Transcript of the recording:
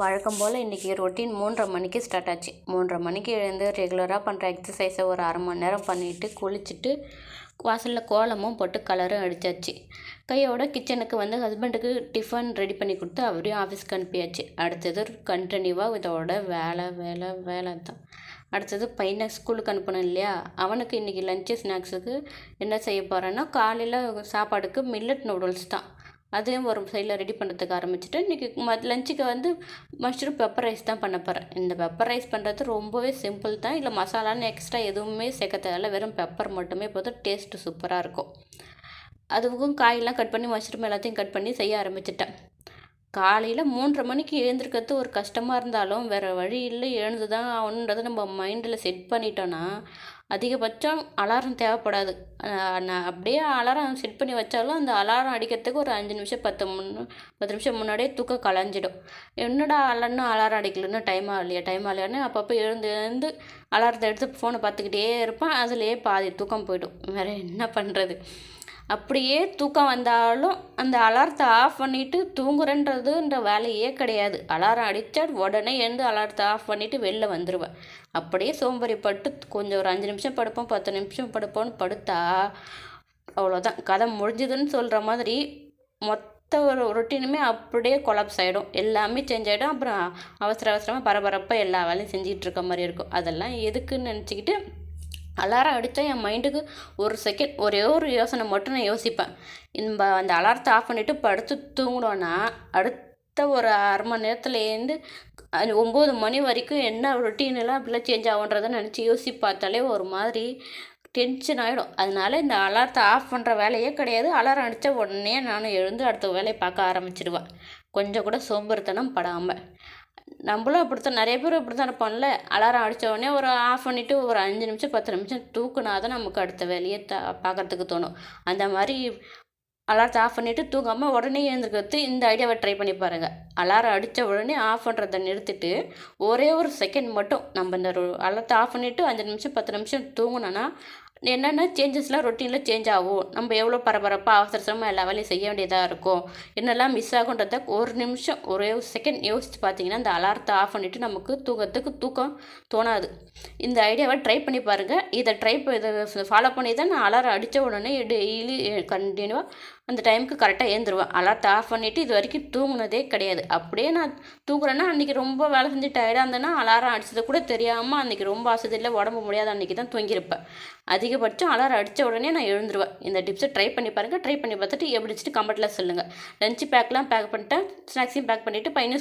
வழக்கம் போல் இன்றைக்கி ரொட்டீன் மூன்றரை மணிக்கு ஸ்டார்ட் ஆச்சு. மூன்றரை மணிக்கு எழுந்து ரெகுலராக பண்ணுற எக்ஸசைஸை ஒரு அரை மணி நேரம் பண்ணிவிட்டு குளிச்சுட்டு வாசலில் கோலமும் போட்டு கலரும் அடித்தாச்சு கையோட கிச்சனுக்கு வந்து ஹஸ்பண்டுக்கு டிஃபன் ரெடி பண்ணி கொடுத்து அவரையும் ஆஃபீஸ்க்கு அனுப்பியாச்சு. அடுத்தது கண்டினியூவாக இதோட வேலை வேலை வேலை தான் அடுத்தது பையனை ஸ்கூலுக்கு அனுப்பணும் இல்லையா? அவனுக்கு இன்றைக்கி லஞ்சு ஸ்நாக்ஸுக்கு என்ன செய்ய போகிறேன்னா காலையில் சாப்பாடுக்கு மில்லட் நூடுல்ஸ் தான். அதையும் ஒரு சைடில் ரெடி பண்ணுறதுக்கு ஆரம்பிச்சுட்டு இன்றைக்கி ம லஞ்சுக்கு வந்து மஷ்ரூம் பெப்பர் ரைஸ் தான் பண்ண போகிறேன் இந்த பெப்பர் ரைஸ் பண்ணுறது ரொம்பவே சிம்பிள் தான். இல்லை மசாலான்னு எக்ஸ்ட்ரா எதுவுமே சேர்க்க தேவையில்ல. வெறும் பெப்பர் மட்டுமே போதும். டேஸ்ட்டு சூப்பராக இருக்கும். அதுவும் காயெல்லாம் கட் பண்ணி மஷ்ரூம் எல்லாத்தையும் கட் பண்ணி செய்ய ஆரம்பிச்சிட்டேன். காலையில் மூன்றரை மணிக்கு எழுந்திருக்கிறது ஒரு கஷ்டமாக இருந்தாலும் வேறு வழி இல்லை எழுந்து தான் ஆகணுன்றதை நம்ம மைண்டில் செட் பண்ணிட்டோன்னா அதிகபட்சம் அலாரம் தேவைப்படாது. நான் அப்படியே அலாரம் செட் பண்ணி வச்சாலும் அந்த அலாரம் அடிக்கிறதுக்கு ஒரு அஞ்சு நிமிஷம் பத்து முன்னு பத்து நிமிஷம் முன்னாடியே தூக்கம் கலைஞ்சிடும். என்னடா அலன்னு அலாரம் அடிக்கலன்னு டைம் ஆகலையா டைம் ஆகலையான்னு அப்பப்போ எழுந்து எழுந்து அலாரத்தை எடுத்து ஃபோனை பார்த்துக்கிட்டே இருப்பேன். அதுலேயே பாதி தூக்கம் போயிடும். வேறு என்ன பண்ணுறது அப்படியே தூக்கம் வந்தாலும் அந்த அலாரத்தை ஆஃப் பண்ணிவிட்டு தூங்குறன்றதுன்ற வேலையே கிடையாது. அலாரம் அடித்தா உடனே எழுந்து அலாரத்தை ஆஃப் பண்ணிவிட்டு வெளில வந்துடுவேன் அப்படியே சோம்பேறிப்பட்டு கொஞ்சம் ஒரு அஞ்சு நிமிஷம் படுப்போம் பத்து நிமிஷம் படுப்போம்னு படுத்தா அவ்வளோதான் கதை முடிஞ்சுதுன்னு சொல்கிற மாதிரி மொத்த ஒரு ரொட்டீனுமே அப்படியே கொலாப்ஸ் ஆகிடும் எல்லாமே சேஞ்ச் ஆகிடும் அப்புறம் அவசர அவசரமாக பரபரப்பாக எல்லா வேலையும் செஞ்சிகிட்டு இருக்க மாதிரி இருக்கும். அதெல்லாம் எதுக்குன்னு நினச்சிக்கிட்டு அலாரம் அடித்தா என் மைண்டுக்கு ஒரு செகண்ட் ஒரே ஒரு யோசனை மட்டும் நான் யோசிப்பேன். இந்த அந்த அலாரத்தை ஆஃப் பண்ணிவிட்டு படுத்து தூங்கினோன்னா அடுத்த ஒரு அரை மணி நேரத்துலேருந்து ஒம்பது மணி வரைக்கும் என்ன ரொட்டீனெல்லாம் அப்படிலாம் சேஞ்ச் ஆகுன்றதை நினச்சி யோசிச்சு பார்த்தாலே ஒரு மாதிரி டென்ஷன் ஆகிடும் அதனால இந்த அலாரத்தை ஆஃப் பண்ணுற வேலையே கிடையாது. அலாரம் அடித்தா உடனே நான் எழுந்து அடுத்த வேலையை பார்க்க ஆரம்பிச்சிடுவேன். கொஞ்சம் கூட சோம்பேறித்தனம் படாமல் நம்மளும் அப்படித்தான் நிறைய பேர் இப்படி தான் இருப்போம்ல அலாரம் அடித்த உடனே ஒரு ஆஃப் பண்ணிவிட்டு ஒரு அஞ்சு நிமிஷம் பத்து நிமிஷம் தூக்குனா தான் நமக்கு அடுத்த வேலையை த பார்க்குறதுக்கு தோணும். அந்த மாதிரி அலாரத்தை ஆஃப் பண்ணிவிட்டு தூங்காமல் உடனே எழுந்திருக்கிறது இந்த ஐடியாவை ட்ரை பண்ணி பாருங்கள் அலாரம் அடித்த உடனே ஆஃப் பண்ணுறதை நிறுத்திட்டு ஒரே ஒரு செகண்ட் மட்டும் நம்ம இந்த அலாரத்தை ஆஃப் பண்ணிவிட்டு அஞ்சு நிமிஷம் பத்து நிமிஷம் தூங்கினோன்னா என்னென்ன சேஞ்சஸ்லாம் ரொட்டீனில் சேஞ்ச் ஆகும்? நம்ம எவ்வளோ பரபரப்பாக அவசரமாக எல்லா வேலையும் செய்ய வேண்டியதாக இருக்கும்? என்னெல்லாம் மிஸ் ஆகுன்றத ஒரு நிமிஷம் ஒரே செகண்ட் யோசித்து பார்த்தீங்கன்னா அந்த அலாரத்தை ஆஃப் பண்ணிவிட்டு நமக்கு தூக்கத்துக்கு தூக்கம் தோணாது. இந்த ஐடியாவை ட்ரை பண்ணி பாருங்கள் இதை ட்ரை இதை ஃபாலோ பண்ணி தான் நான் அலாரம் அடித்த உடனே டெய்லி கண்டினியூவாக அந்த டைமுக்கு கரெக்டாக ஏந்துருவேன். அலார்ட் ஆஃப் பண்ணிவிட்டு இது வரைக்கும் தூங்கினதே கிடையாது. அப்படியே நான் தூங்குறேன்னா அன்றைக்கி ரொம்ப வேலை செஞ்சு டயர்டாக இருந்தேன்னா அலாரம் அடித்தது கூட தெரியாமல் அன்றைக்கி ரொம்ப அசதியில் உடம்பு முடியாத அன்றைக்கி தான் தூங்கியிருப்பேன். அதிகபட்சம் அலாரம் அடித்த உடனே நான் எழுந்துருவேன். இந்த டிப்ஸை ட்ரை பண்ணி பாருங்கள் ட்ரை பண்ணி பார்த்துட்டு எப்படி வச்சுட்டு கமெண்ட்டில் சொல்லுங்கள் லஞ்சு பேக்லாம் பேக் பண்ணிட்டேன். ஸ்நாக்ஸையும் பேக் பண்ணிவிட்டு பையனும்